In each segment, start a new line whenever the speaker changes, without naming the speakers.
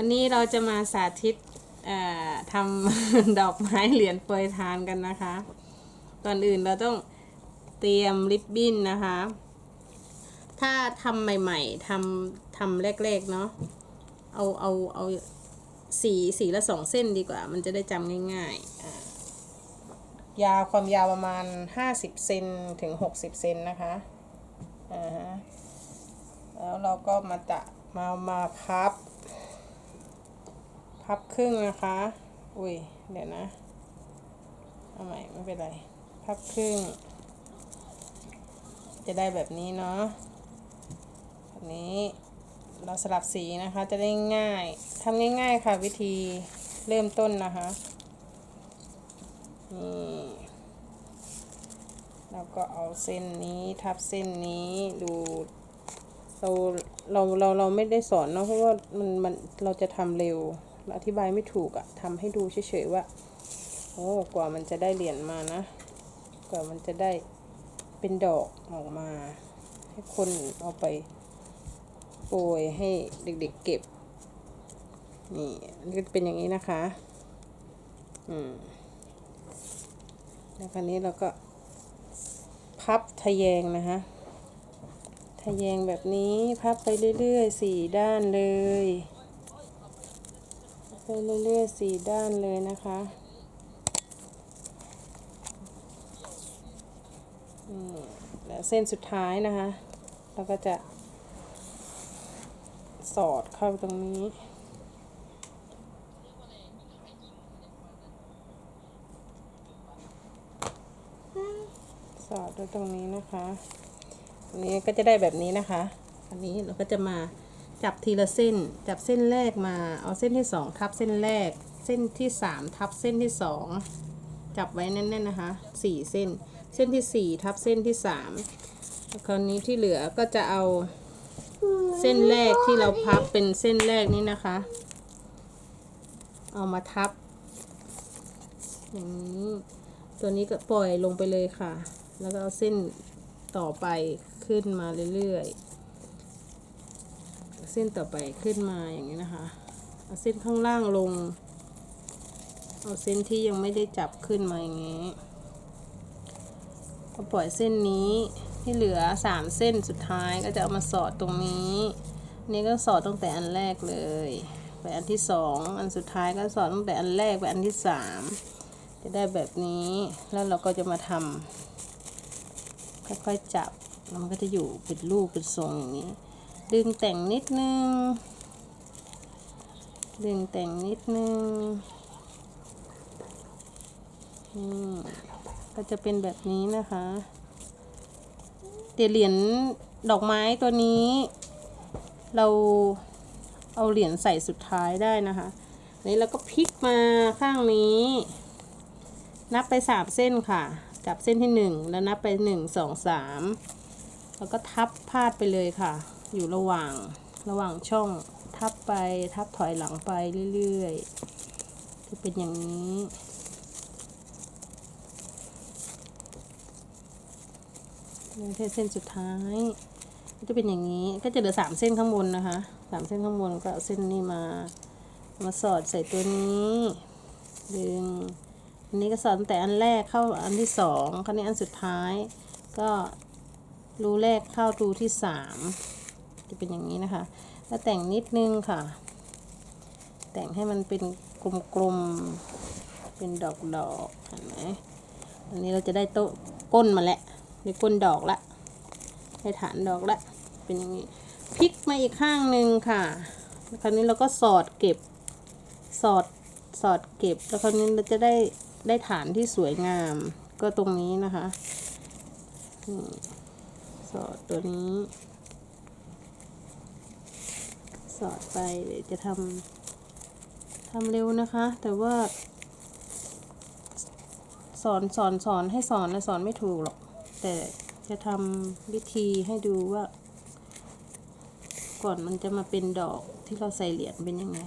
วันนี้เราจะมาสาธิตทำดอกไม้เหรียญโปรยทานกันนะคะ ก่อนอื่นเราต้องเตรียมริบบิ้นนะคะ ถ้าทำใหม่ๆทำทำแรกๆเนาะ เอาเอาเอาสีสีละสองเส้นดีกว่า มันจะได้จำง่ายๆ ยาวความยาวประมาณ 50เซนถึง 60เซนนะคะอ่าแล้วเราก็มาจะมามาพับ พับครึ่งนะคะ อุ้ย เดี๋ยวนะ เอาใหม่ไม่เป็นไร พับครึ่ง จะได้แบบนี้เนาะแบบนี้เราสลับสีนะคะจะได้ง่ายทำง่าย ๆ ค่ะวิธีเริ่มต้นนะคะ นี่แล้วก็เอาเส้นนี้ทับเส้นนี้ดูเราเราเราเราไม่ได้สอนเนาะเพราะว่ามันมันเราจะทำเร็ว อธิบายไม่ถูกอะทำให้ดูเฉยๆว่า โอ้กว่ามันจะได้เหรียญมานะ กว่ามันจะได้เป็นดอกออกมา ให้คนเอาไปโปรยให้เด็กๆเก็บ นี่ก็เป็นอย่างนี้นะคะ อืม แล้วคราวนี้เราก็ พับทะแยงนะคะทะแยงแบบนี้พับไปเรื่อยๆสี่ด้านเลย ไปเรื่อยๆสี่ด้านเลยนะคะอืมแล้วเส้นสุดท้ายนะคะเราก็จะ สอดเข้าตรงนี้สอดด้วยตรงนี้นะคะ อันนี้ก็จะได้แบบนี้นะคะ อันนี้เราก็จะมา จับทีละเส้น จับเส้นแรกมา เอาเส้นที่สองทับเส้นแรก เส้นที่สามทับเส้นที่สองจับไว้แน่นๆนะคะสี่เส้น เส้นที่สี่ทับเส้นที่สามคราวนี้ที่เหลือก็จะเอาเส้นแรกที่เราพับเป็นเส้นแรกนี้นะคะ เอามาทับอย่างนี้ ตัวนี้ก็ปล่อยลงไปเลยค่ะ แล้วก็เอาเส้นต่อไปขึ้นมาเรื่อยๆ เส้นต่อไปขึ้นมาอย่างนี้นะคะเอาเส้นข้างล่างลง เอาเส้นที่ยังไม่ได้จับขึ้นมาอย่างนี้ก็ปล่อยเส้นนี้ที่เหลือสามเส้นสุดท้ายก็จะเอามาสอดตรงนี้ นี่ก็สอดตั้งแต่อันแรกเลยไปอันที่สองอันสุดท้ายก็สอดตั้งแต่อันแรกไปอันที่สามจะได้แบบนี้แล้วเราก็จะมาทำค่อยๆจับแล้วมันก็จะอยู่เป็นรูปเป็นทรงอย่างนี้ ดึงแต่งนิดนึง ดึงแต่งนิดนึงอืมก็จะเป็นแบบนี้นะคะเดี๋ยวเหรียญดอกไม้ตัวนี้ เราเอาเหรียญใส่สุดท้ายได้นะคะนี้เราก็พลิกมาข้างนี้ นับไปสามเส้นค่ะ จับเส้นที่หนึ่งแล้วนับไปหนึ่งสองสามแล้วก็ทับพาดไปเลยค่ะ อยู่ระหว่างระหว่างช่องทับไปทับถอยหลังไปเรื่อยๆจะเป็นอย่างนี้นี่แค่เส้นสุดท้ายก็จะเป็นอย่างนี้ก็จะเหลือสามเส้นข้างบนนะคะสามเส้นข้างบนก็เอาเส้นนี้มามาสอดใส่ตัวนี้ดึงอันนี้ก็สอนตั้งแต่อันแรกเข้าอันที่สองคราวนี้อันสุดท้าย ก็รูแรกเข้ารูที่สาม จะเป็นอย่างนี้นะคะแล้วแต่งนิดนึงค่ะ แต่งให้มันเป็นกลมๆเป็นดอกๆเห็นไหมอันนี้เราจะได้โต๊ะก้นมาแล้วได้ก้นดอกละได้ฐานดอกละ เป็นอย่างนี้พลิกมาอีกข้างหนึ่งค่ะคราวนี้เราก็สอดเก็บสอดสอดเก็บแล้วคราวนี้เราจะได้ได้ฐานที่สวยงาม ก็ตรงนี้นะคะนี่สอดตัวนี้ สอดไปเดี๋ยวจะทำทำเร็วนะคะ แต่ว่า สอนสอนสอนให้สอนนะสอนไม่ถูกหรอก แต่จะทำวิธีให้ดูว่า ก่อนมันจะมาเป็นดอกที่เราใส่เหรียญเป็นยังไง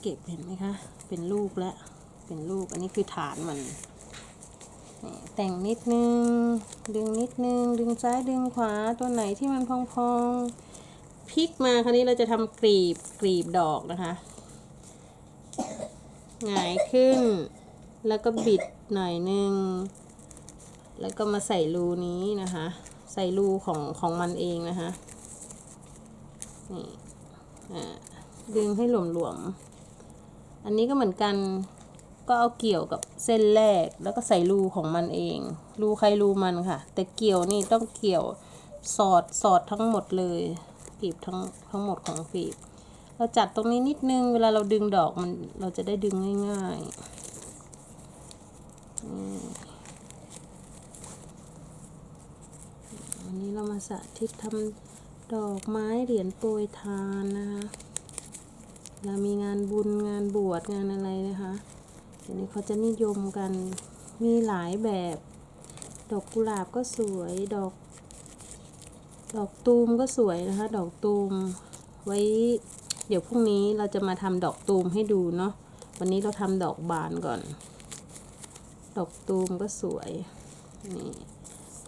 เก็บเห็นไหมคะ เป็นลูกแล้ว เป็นลูก อันนี้คือฐานมัน แต่งนิดนึง ดึงนิดนึง ดึงซ้ายดึงขวาตัวไหนที่มันพองๆพลิกมาคราวนี้เราจะทำกลีบกลีบดอกนะคะหงายขึ้น แล้วก็บิดหน่อยนึง แล้วก็มาใส่รูนี้นะคะ ใส่รูของของมันเองนะคะนี่อ่าดึงให้หลวมๆอันนี้ก็เหมือนกัน ก็เอาเกี่ยวกับเส้นแรกแล้วก็ใส่รูของมันเอง รูใครรูมันค่ะ แต่เกี่ยวนี่ต้องเกี่ยวสอดสอดทั้งหมดเลยกรีบทั้งทั้งหมดของกรีบ เราจัดตรงนี้นิดนึงเวลาเราดึงดอกมันเราจะได้ดึงง่ายๆอืมวันนี้เรามาสาธิตทำดอกไม้เหรียญโปรยทานนะคะเรามีงานบุญงานบวชงานอะไรนะคะ เดี๋ยวนี้เขาจะนิยมกัน มีหลายแบบ ดอกกุหลาบก็สวย ดอก ดอกตูมก็สวยนะคะ ดอกตูม ไว้ เดี๋ยวพรุ่งนี้เราจะมาทำดอกตูมให้ดูเนาะ วันนี้เราทำดอกบานก่อน ดอกตูมก็สวย นี่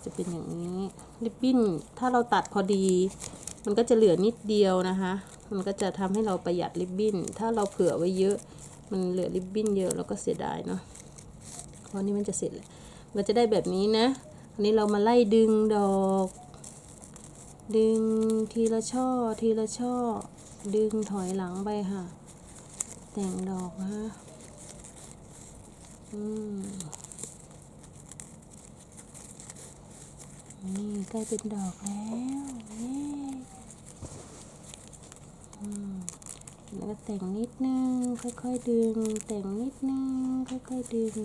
จะเป็นอย่างนี้ ริบบิ้น ถ้าเราตัดพอดี มันก็จะเหลือนิดเดียวนะคะ มันก็จะทำให้เราประหยัดริบบิ้น ถ้าเราเผื่อไว้เยอะ มันเหลือริบบิ้นเยอะเราก็เสียดายเนาะเพราะนี้มันจะเสร็จแล้วมันจะได้แบบนี้นะอันนี้เรามาไล่ดึงดอก ดึงทีละช่อทีละช่อ ดึงถอยหลังไปค่ะ แต่งดอกนะคะอืมนี่ใกล้เป็นดอกแล้วเย้อืมแล้ว ก็แต่งนิดนึง ค่อยๆดึง แต่งนิดนึง ค่อยๆดึง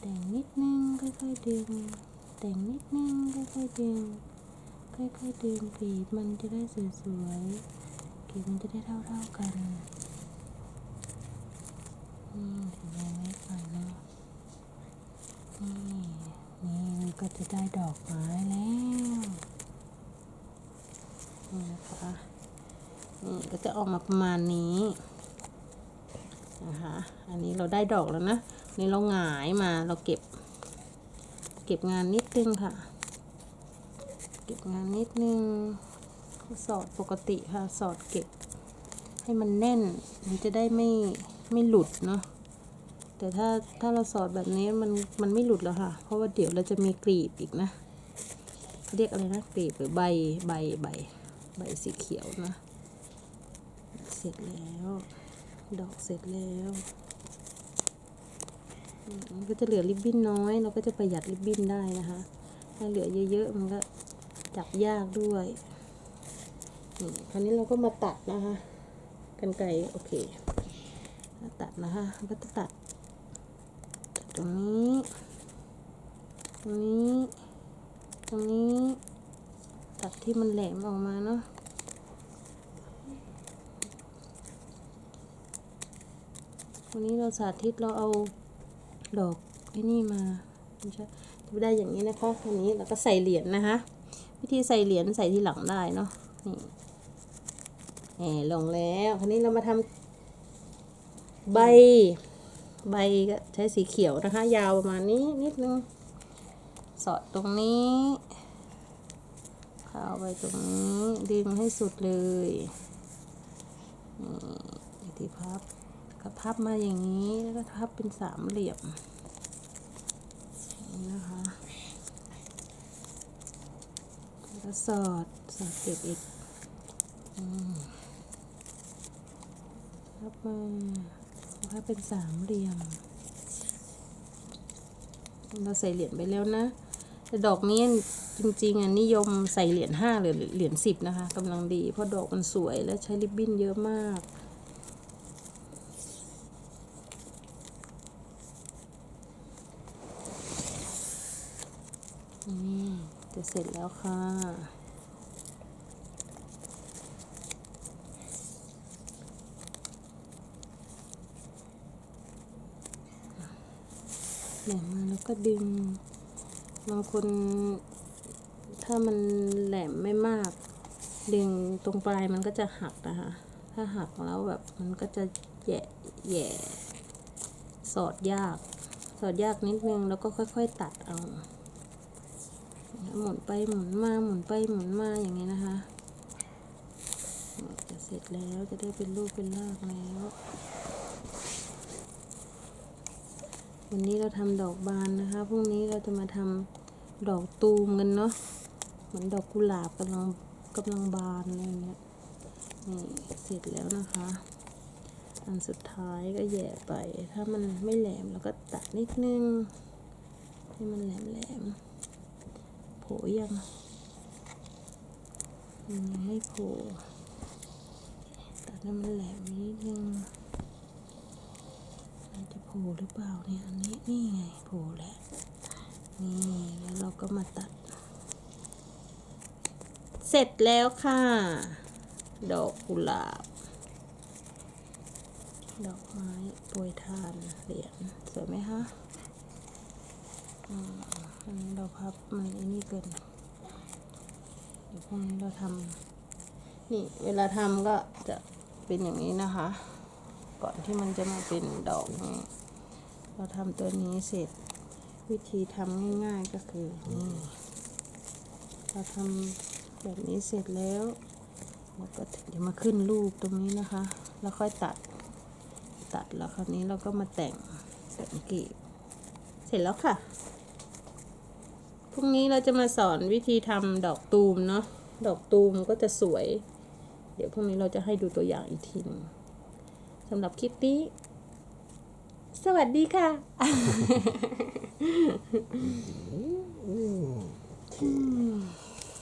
แต่งนิดนึง ค่อยๆดึง แต่งนิดนึง ค่อยๆดึง ค่อยๆดึงกลีบมันจะได้สวยๆกีบมันจะได้เท่าๆกันนี่ถึงยังไม่ก่อนเนาะนี่นี่ก็จะได้ดอกไม้แล้วนี่นะคะ นี่ก็จะออกมาประมาณนี้นะคะอันนี้เราได้ดอกแล้วนะนี่เราหงายมาเราเก็บ เก็บงานนิดนึงค่ะ เก็บงานนิดนึงสอดปกติค่ะ สอดเก็บ ให้มันแน่น มันจะได้ไม่ไม่หลุดเนาะแต่ถ้าถ้าเราสอดแบบนี้มันมันไม่หลุดแล้วค่ะ เพราะว่าเดี๋ยวเราจะมีกลีบอีกนะเรียกอะไรนะกลีบหรือใบใบใบใบสีเขียวนะ ร็จแล้ว ดอกเสร็จแล้วมันก็จะเหลือริบบิ้นน้อย เราก็จะประหยัดริบบิ้นได้นะคะ ถ้าเหลือเยอะๆมันก็จับยากด้วยนี่คราวนี้เราก็มาตัดนะคะกันไกโอเคตัดนะคะก็จะตัดตรงนี้ตรงนี้ ตรงนี้ ตัดที่มันแหลมออกมาเนาะ วันนี้เราสาธิตเราเอาดอกไอ้นี่มาไม่ใช่จะได้อย่างนี้นะคะวันนี้เราก็ใส่เหรียญนะคะ วิธีใส่เหรียญใส่ที่หลังได้เนาะนี่แหมลงแล้วคราวนี้เรามาทำใบ ใบก็ใช้สีเขียวนะคะ ยาวประมาณนี้นิดนึง สอดตรงนี้เข้าไปตรงนี้ดึงให้สุดเลยนี่ที่พับ ก็พับมาอย่างนี้แล้วก็พับเป็นสามเหลี่ยมนี่นะคะแล้วก็สอดสอดเก็บอีกพับมาพับเป็นสามเหลี่ยม เราใส่เหรียญไปแล้วนะแต่ดอกนี้จริงๆอะนิยมใส่เหรียญห้าหรือเหรียญสิบนะคะกำลังดีเพราะดอกมันสวยและใช้ริบบิ้นเยอะมาก นี่จะ เสร็จแล้วค่ะ แหลมมาแล้วก็ดึง บางคน ถ้ามันแหลมไม่มาก ดึงตรงปลายมันก็จะหักนะคะ ถ้าหักแล้วแบบมันก็จะแย่แย่สอดยาก สอดยากนิดนึงแล้วก็ค่อย ๆ ตัดเอา หมุนไปหมุนมาหมุนไปหมุนมาอย่างนี้นะคะจะเสร็จแล้วจะได้เป็นรูปเป็นรากแล้ว วันนี้เราทำดอกบานนะคะพรุ่งนี้เราจะมาทำดอกตูมกันเนาะเหมือนดอกกุหลาบกำลังกำลังบานอะไรเงี้ยนี่เสร็จแล้วนะคะ อันสุดท้ายก็แย่ไป ถ้ามันไม่แหลมเราก็ตัดนิดนึงให้มันแหลมแหลม ผล่ยังยังไม่โผล่ตัดให้มันแหลมนิดนึงมันจะโผล่หรือเปล่าเนี่ยอันนี้นี่ไงโผล่แล้วนี่แล้วเราก็มาตัด เสร็จแล้วค่ะ ดอกกุหลาบ ดอกไม้ปรยทานเหรียญสวยไหมคะอืม นนี้เราพับมันไอ้นี่เกินเดี๋ยวพรุ่งนี้เราทำนี่เวลาทำก็จะเป็นอย่างนี้นะคะ ก่อนที่มันจะมาเป็นดอกนี้เราทำตัวนี้เสร็จวิธีทำง่ายๆก็คือนี่เราทำแบบนี้เสร็จแล้วแล้วก็ถึงจะมาขึ้นรูปตรงนี้นะคะ แล้วค่อยตัด ตัดแล้วคราวนี้เราก็มาแต่งแต่งกลีบ เสร็จแล้วค่ะ พรุ่งนี้เราจะมาสอนวิธีทำดอกตูมเนาะ ดอกตูมก็จะสวย เดี๋ยวพรุ่งนี้เราจะให้ดูตัวอย่างอีกทีหนึงสำหรับคลิปนี้ สวัสดีค่ะ
Mm.